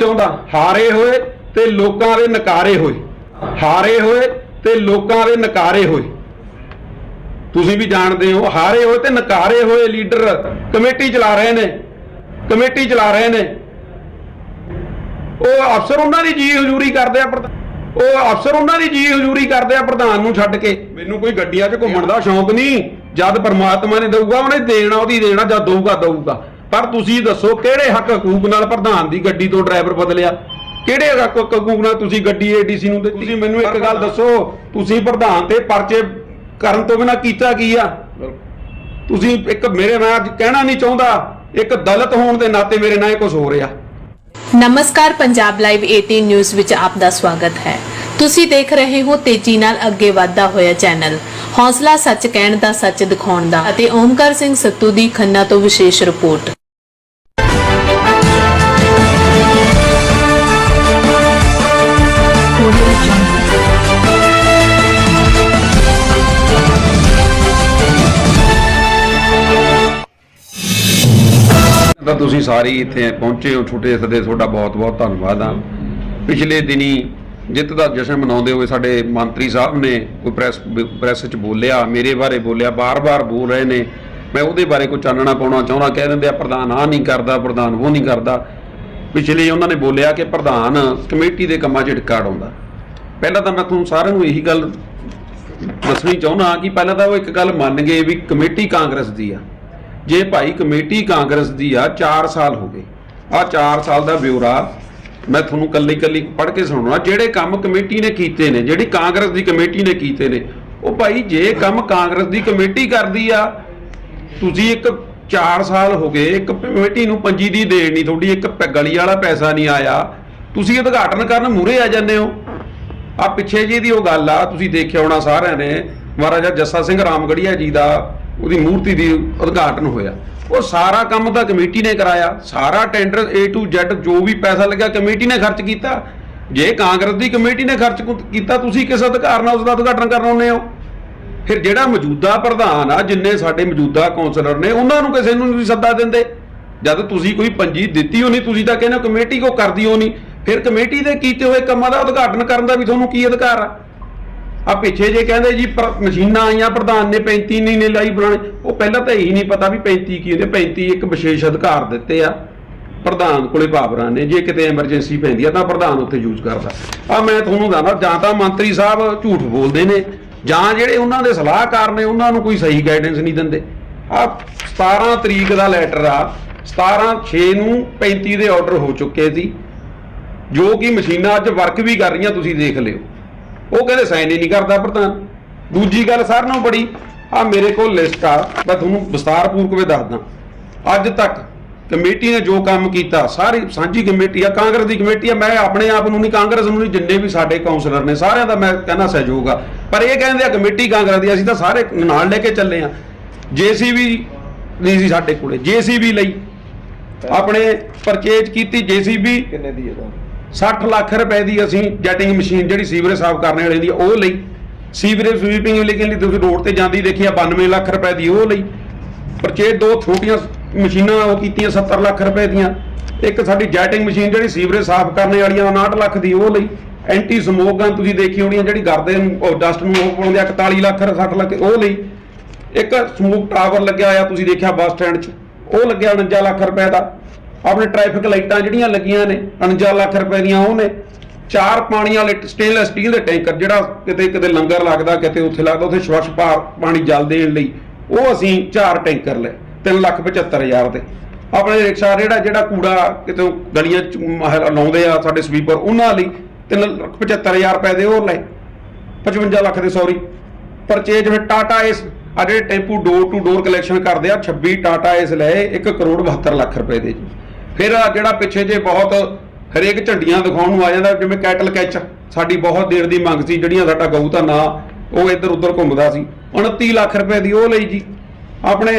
ਚਾਹੁੰਦਾ, ਹਾਰੇ ਹੋਏ ਤੇ ਲੋਕਾਂ ਦੇ ਨਕਾਰੇ ਹੋਏ। ਹਾਰੇ ਹੋਏ ਤੇ ਲੋਕਾਂ ਦੇ ਨਕਾਰੇ ਹੋਏ। ਤੁਸੀਂ ਵੀ ਜਾਣਦੇ ਹੋ, ਹਾਰੇ ਹੋਏ ਤੇ ਨਕਾਰੇ ਹੋਏ ਲੀਡਰ ਕਮੇਟੀ ਚਲਾ ਰਹੇ ਨੇ, ਕਮੇਟੀ ਚਲਾ ਰਹੇ ਨੇ। ਉਹ ਅਫਸਰ ਉਹਨਾਂ ਦੀ ਜੀ ਹਜ਼ੂਰੀ ਕਰਦੇ ਆ ਉਹ ਅਫਸਰ ਉਹਨਾਂ ਦੀ ਜੀ ਹਜ਼ੂਰੀ ਕਰਦੇ ਆ, ਪ੍ਰਧਾਨ ਨੂੰ ਛੱਡ ਕੇ। ਮੈਨੂੰ ਕੋਈ ਗੱਡੀਆਂ 'ਚ ਘੁੰਮਣ ਦਾ ਸ਼ੌਂਕ ਨਹੀਂ। ਜਦ ਪਰਮਾਤਮਾ ਨੇ ਦਊਗਾ, ਉਹਨੇ ਦੇਣਾ, ਉਹਦੀ ਦੇਣਾ, ਜਦ ਦਊਗਾ ਦਊਗਾ। ਪਰ ਤੁਸੀਂ ਦੱਸੋ ਕਿਹੜੇ ਹੱਕ ਹਕੂਕ ਨਾਲ ਪ੍ਰਧਾਨ ਦੀ ਗੱਡੀ ਤੋਂ ਡਰਾਈਵਰ ਬਦਲਿਆ? ਕਿਹੜੇ ਹੱਕ ਹਕੂਕ ਨਾਲ ਤੁਸੀਂ ਗੱਡੀ ਏਡੀਸੀ ਨੂੰ ਦਿੱਤੀ? ਤੁਸੀਂ ਮੈਨੂੰ ਇੱਕ ਗੱਲ ਦੱਸੋ। ਤੁਸੀਂ ਪ੍ਰਧਾਨ ਤੇ ਪਰਚੇ ਕਰਨ ਤੋਂ ਬਿਨਾ ਕੀਤਾ ਕੀ ਆ? ਤੁਸੀਂ ਇੱਕ ਮੇਰੇ ਨਾਲ ਅੱਜ ਕਹਿਣਾ ਨਹੀਂ ਚਾਹੁੰਦਾ। ਇੱਕ ਦਲਿਤ ਹੋਣ ਦੇ ਨਾਤੇ ਮੇਰੇ ਨਾਲ ਇਹ ਕੁਝ ਹੋ ਰਿਹਾ। ਨਮਸਕਾਰ ਪੰਜਾਬ ਲਾਈਵ 18 ਨਿਊਜ਼ ਵਿੱਚ ਆਪ ਦਾ ਸਵਾਗਤ ਹੈ। ਤੁਸੀਂ ਦੇਖ ਰਹੇ ਹੋ ਤੇਜ਼ੀ ਨਾਲ ਅੱਗੇ ਵਧਦਾ ਹੋਇਆ ਚੈਨਲ। ਹੌਸਲਾ ਸੱਚ ਕਹਿਣ ਦਾ ਸੱਚ ਦਿਖਾਉਣ ਦਾ ਅਤੇ ਓਮਕਾਰ ਸਿੰਘ ਸੱਤੂ ਦੀ ਖੰਨਾ ਤੋਂ ਵਿਸ਼ੇਸ਼ ਰਿਪੋਰਟ। ਤਾਂ ਤੁਸੀਂ ਸਾਰੇ ਇੱਥੇ ਪਹੁੰਚੇ ਹੋ, ਛੋਟੇ ਸਦੇ, ਤੁਹਾਡਾ ਬਹੁਤ-ਬਹੁਤ ਧੰਨਵਾਦ ਆ। ਪਿਛਲੇ ਦਿਨੀ ਜਿੱਤ ਦਾ ਜਸ਼ਨ ਮਨਾਉਂਦੇ ਹੋਏ ਸਾਡੇ ਮੰਤਰੀ ਸਾਹਿਬ ਨੇ ਕੋਈ ਪ੍ਰੈਸ ਪ੍ਰੈਸ 'ਚ ਬੋਲਿਆ, ਮੇਰੇ ਬਾਰੇ ਬੋਲਿਆ, ਬਾਰ-ਬਾਰ ਬੋਲ ਰਹੇ ਨੇ। ਮੈਂ ਉਹਦੇ ਬਾਰੇ ਕੋਈ ਚਾਨਣਾ ਪਾਉਣਾ ਚਾਹੁੰਦਾ, ਕਹਿ ਦਿੰਦੇ ਆ ਪ੍ਰਧਾਨ ਆ ਨਹੀਂ ਕਰਦਾ, ਪ੍ਰਧਾਨ ਉਹ ਨਹੀਂ ਕਰਦਾ। ਪਿਛਲੇ ਉਹਨਾਂ ਨੇ ਬੋਲਿਆ ਕਿ ਪ੍ਰਧਾਨ ਕਮੇਟੀ ਦੇ ਕੰਮਾਂ 'ਚ ਢਿੱਕਾ ਡਾਉਂਦਾ ਪਹਿਲਾਂ ਤਾਂ ਮੈਂ ਤੁਹਾਨੂੰ ਸਾਰਿਆਂ ਨੂੰ ਇਹੀ ਗੱਲ ਦੱਸਣੀ ਚਾਹੁੰਦਾ ਕਿ ਪਹਿਲਾਂ ਤਾਂ ਉਹ ਇੱਕ ਗੱਲ ਮੰਨ ਗਏ ਵੀ ਕਮੇਟੀ ਕਾਂਗਰਸ ਦੀ ਆ। ਜੇ ਭਾਈ ਕਮੇਟੀ ਕਾਂਗਰਸ ਦੀ ਆ 4 ਸਾਲ ਹੋ ਗਏ। ਆ 4 ਸਾਲ ਦਾ ਬਿਊਰਾ ਮੈਂ ਤੁਹਾਨੂੰ ਕੱਲੀ ਕੱਲੀ ਪੜ੍ਹ ਕੇ ਸੁਣਾਉਣਾ। ਜਿਹੜੇ ਕੰਮ ਕਮੇਟੀ ਨੇ ਕੀਤੇ ਨੇ, ਜਿਹੜੀ ਕਾਂਗਰਸ ਦੀ ਕਮੇਟੀ ਨੇ ਕੀਤੇ ਨੇ, ਉਹ ਭਾਈ ਜੇ ਕੰਮ ਕਾਂਗਰਸ ਦੀ ਕਮੇਟੀ ਕਰਦੀ ਆ, ਤੁਸੀਂ ਇੱਕ 4 ਸਾਲ ਹੋ ਗਏ, ਇੱਕ ਕਮੇਟੀ ਨੂੰ ਪੰਜੀ ਦੀ ਦੇਣ ਨਹੀਂ, ਤੁਹਾਡੀ ਇੱਕ ਗਲੀ ਵਾਲਾ ਪੈਸਾ ਨਹੀਂ ਆਇਆ। ਤੁਸੀਂ ਉਦਘਾਟਨ ਕਰਨ ਮੂਰੇ ਆ ਜਾਂਦੇ ਹੋ। ਆ ਪਿੱਛੇ ਜੀ ਦੀ ਉਹ ਗੱਲ ਆ, ਤੁਸੀਂ ਦੇਖਿਆ ਹੋਣਾ ਸਾਰਿਆਂ ਨੇ, ਮਹਾਰਾਜਾ ਜੱਸਾ ਸਿੰਘ ਰਾਮਗੜੀਆ ਜੀ ਦਾ ਉਹਦੀ ਮੂਰਤੀ ਦੀ ਉਦਘਾਟਨ ਹੋਇਆ। ਉਹ ਸਾਰਾ ਕੰਮ ਤਾਂ ਕਮੇਟੀ ਨੇ ਕਰਾਇਆ। ਸਾਰਾ ਟੈਂਡਰ A to Z, ਜੋ ਵੀ ਪੈਸਾ ਲੱਗਿਆ ਕਮੇਟੀ ਨੇ ਖਰਚ ਕੀਤਾ। ਜੇ ਕਾਂਗਰਸ ਦੀ ਕਮੇਟੀ ਨੇ ਖਰਚ ਕੀਤਾ, ਤੁਸੀਂ ਕਿਸ ਅਧਿਕਾਰ ਨਾਲ ਉਸ ਦਾ ਉਦਘਾਟਨ ਕਰਨ ਆਉਂਦੇ ਹੋ? ਫਿਰ ਜਿਹੜਾ ਮੌਜੂਦਾ ਪ੍ਰਧਾਨ ਆ, ਜਿੰਨੇ ਸਾਡੇ ਮੌਜੂਦਾ ਕੌਂਸਲਰ ਨੇ, ਉਹਨਾਂ ਨੂੰ ਕਿਸੇ ਨੂੰ ਨਹੀਂ ਸੱਦਾ ਦਿੰਦੇ। ਜਦ ਤੁਸੀਂ ਕੋਈ ਪੰਜੀ ਦਿੱਤੀ ਹੋਣੀ, ਤੁਸੀਂ ਤਾਂ ਕਹਿੰਦੇ ਹੋ ਕਮੇਟੀ ਕੋ ਕਰਦੀ ਹੋਣੀ। ਫਿਰ ਕਮੇਟੀ ਦੇ ਕੀਤੇ ਹੋਏ ਕੰਮਾਂ ਦਾ ਉਦਘਾਟਨ ਕਰਨ ਦਾ ਵੀ ਤੁਹਾਨੂੰ ਕੀ ਅਧਿਕਾਰ ਆ? ਆ ਪਿੱਛੇ ਜੇ ਕਹਿੰਦੇ ਜੀ ਪਰ- ਮਸ਼ੀਨਾਂ ਆਈਆਂ, ਪ੍ਰਧਾਨ ਨੇ 35 ਨਹੀਂ ਨੇ ਲਾਈ ਬਣਾਣੇ ਉਹ ਪਹਿਲਾਂ ਤਾਂ ਇਹੀ ਨਹੀਂ ਪਤਾ ਵੀ 35 ਕੀ ਹੁੰਦੇ 35 ਇੱਕ ਵਿਸ਼ੇਸ਼ ਅਧਿਕਾਰ ਦਿੱਤੇ ਆ ਪ੍ਰਧਾਨ ਕੋਲੇ ਪਾਵਰਾਂ ਨੇ। ਜੇ ਕਿਤੇ ਐਮਰਜੈਂਸੀ ਪੈਂਦੀ ਆ ਤਾਂ ਪ੍ਰਧਾਨ ਉੱਥੇ ਯੂਜ਼ ਕਰਦਾ। ਆ ਮੈਂ ਤੁਹਾਨੂੰ ਦੱਸਦਾ, ਜਾਂ ਤਾਂ ਮੰਤਰੀ ਸਾਹਿਬ ਝੂਠ ਬੋਲਦੇ ਨੇ, ਜਾਂ ਜਿਹੜੇ ਉਹਨਾਂ ਦੇ ਸਲਾਹਕਾਰ ਨੇ, ਉਹਨਾਂ ਨੂੰ ਕੋਈ ਸਹੀ ਗਾਈਡੈਂਸ ਨਹੀਂ ਦਿੰਦੇ। ਆ 17 ਤਰੀਕ ਦਾ ਲੈਟਰ ਆ। 17 6 ਨੂੰ 35 ਦੇ ਆਰਡਰ ਹੋ ਚੁੱਕੇ ਸੀ। ਜੋ ਕਿ ਮਸ਼ੀਨਾਂ ਅੱਜ ਵਰਕ ਵੀ ਕਰ ਰਹੀਆਂ, ਤੁਸੀਂ ਦੇਖ ਲਿਓ। ਉਹ ਕਹਿੰਦੇ ਸਾਈਨ ਹੀ ਨਹੀਂ ਕਰਦਾ ਪ੍ਰਧਾਨ। ਦੂਜੀ ਗੱਲ ਸਾਰਿਆਂ ਨਾਲੋਂ ਬੜੀ ਆ ਮੇਰੇ ਕੋਲ ਲਿਸਟ ਆ ਮੈਂ ਤੁਹਾਨੂੰ ਵਿਸਤਾਰਪੂਰਵਕ ਵੀ ਦੱਸਦਾ। ਅੱਜ ਤੱਕ ਕਮੇਟੀ ਨੇ ਜੋ ਕੰਮ ਕੀਤਾ ਸਾਰੀ ਸਾਂਝੀ ਕਮੇਟੀ ਆ ਕਾਂਗਰਸ ਦੀ ਕਮੇਟੀ ਆ ਮੈਂ ਆਪਣੇ ਆਪ ਨੂੰ ਨਹੀਂ ਕਾਂਗਰਸ ਨੂੰ ਨਹੀਂ ਜਿੰਨੇ ਵੀ ਸਾਡੇ ਕਾਉਂਸਲਰ ਨੇ ਸਾਰਿਆਂ ਦਾ ਮੈਂ ਕਹਿੰਦਾ ਸਹਿਯੋਗ ਆ। ਪਰ ਇਹ ਕਹਿੰਦੇ ਆ ਕਮੇਟੀ ਕਾਂਗਰਸ ਦੀ ਅਸੀਂ ਤਾਂ ਸਾਰੇ ਨਾਲ ਲੈ ਕੇ ਚੱਲੇ ਆ। ਜੇਸੀਬੀ ਨਹੀਂ ਸੀ ਸਾਡੇ ਕੋਲੇ ਜੇਸੀਬੀ ਲਈ। ਆਪਣੇ ਪਰਚੇਜ ਕੀਤੀ ਜੇਸੀਬੀ ਕਿੰਨੇ ਦੀ ਇਹਦਾ 60 ਲੱਖ ਰੁਪਏ ਦੀ ਅਸੀਂ ਜੈਟਿੰਗ ਮਸ਼ੀਨ ਜਿਹੜੀ ਸੀਵਰੇਜ ਸਾਫ਼ ਕਰਨ ਵਾਲੀ ਦੀ ਉਹ ਲਈ। ਸੀਵਰੇਜ ਸਵੀਪਿੰਗ ਲਈ ਲਈ ਤੁਸੀਂ ਰੋਡ ਤੇ ਜਾਂਦੀ ਦੇਖੀ ਆ 92 ਲੱਖ ਰੁਪਏ ਦੀ ਉਹ ਲਈ। ਪਰਚੇਜ ਦੋ ਛੋਟੀਆਂ ਮਸ਼ੀਨਾਂ ਉਹ ਕੀਤੀਆਂ 70 ਲੱਖ ਰੁਪਏ ਦੀਆਂ। ਇੱਕ ਸਾਡੀ ਜੈਟਿੰਗ ਮਸ਼ੀਨ ਜਿਹੜੀ ਸੀਵਰੇਜ ਸਾਫ਼ ਕਰਨ ਵਾਲੀਆਂ 59 ਲੱਖ ਦੀ ਉਹ ਲਈ। ਐਂਟੀ ਸਮੋਕ ਗਨ ਤੁਸੀਂ ਦੇਖੀ ਹੋਣੀ ਜਿਹੜੀ ਗਰਦੇ ਨੂੰ ਡਸਟ ਨੂੰ ਉਹ ਪਾਉਂਦੇ ਆ 41 ਲੱਖ 60 ਲੱਖ, ਉਹ ਲਈ। ਇੱਕ ਸਮੋਕ ਟਾਵਰ ਲੱਗਿਆ ਹੋਇਆ, ਤੁਸੀਂ ਦੇਖਿਆ ਬੱਸ ਸਟੈਂਡ 'ਚ। ਉਹ ਲੱਗਿਆ 49 ਲੱਖ ਰੁਪਏ ਦਾ। ਆਪਣੇ ਟ੍ਰੈਫਿਕ ਲਾਈਟਾਂ ਜਿਹੜੀਆਂ ਲੱਗੀਆਂ ਨੇ 49 ਲੱਖ ਰੁਪਏ ਦੀਆਂ ਉਹ ਨੇ। ਚਾਰ ਪਾਣੀ ਵਾਲੇ ਸਟੇਨਲੈਸ ਸਟੀਲ ਦੇ ਟੈਂਕਰ, ਜਿਹੜਾ ਕਿਤੇ ਕਿਤੇ ਲੰਗਰ ਲੱਗਦਾ, ਕਿਤੇ ਉੱਥੇ ਲੱਗਦਾ, ਉੱਥੇ ਸਵੱਛ ਪਾਣੀ ਜਲ ਦੇਣ ਲਈ, ਉਹ ਅਸੀਂ ਚਾਰ ਟੈਂਕਰ ਲਏ 3 ਲੱਖ 75 ਹਜ਼ਾਰ ਦੇ। ਆਪਣੇ ਰਿਕਸ਼ਾ ਜਿਹੜਾ ਜਿਹੜਾ ਕੂੜਾ ਕਿਤੇ ਗਲੀਆਂ ਚ ਲਾਉਂਦੇ ਆ, ਸਾਡੇ ਸਵੀਪਰ ਉਹਨਾਂ ਲਈ 3 ਲੱਖ 75 ਹਜ਼ਾਰ ਰੁਪਏ ਦੇ ਉਹ ਲਏ। 55 ਲੱਖ ਦੇ ਸੌਰੀ ਪਰਚੇਜ ਵਿੱਚ ਟਾਟਾ ਇਸ ਆ ਜਿਹੜੇ tempo door to door collection ਕਰਦੇ ਆ 26 ਟਾਟਾ ਇਸ ਲਏ 1 ਕਰੋੜ 72 ਲੱਖ ਰੁਪਏ ਦੇ ਜੀ। ਫਿਰ ਆ ਜਿਹੜਾ ਪਿੱਛੇ ਜੇ ਬਹੁਤ ਹਰੇਕ ਝੰਡੀਆਂ ਦਿਖਾਉਣ ਨੂੰ ਆ ਜਾਂਦਾ ਜਿਵੇਂ ਕੈਟਲ ਕੈਚ ਸਾਡੀ ਬਹੁਤ ਦੇਰ ਦੀ ਮੰਗ ਸੀ ਜਿਹੜੀਆਂ ਸਾਡਾ ਗਊ ਤਾਂ ਨਾ ਉਹ ਇੱਧਰ ਉੱਧਰ ਘੁੰਮਦਾ ਸੀ। 29 ਲੱਖ ਰੁਪਏ ਦੀ ਉਹ ਲਈ ਜੀ। ਆਪਣੇ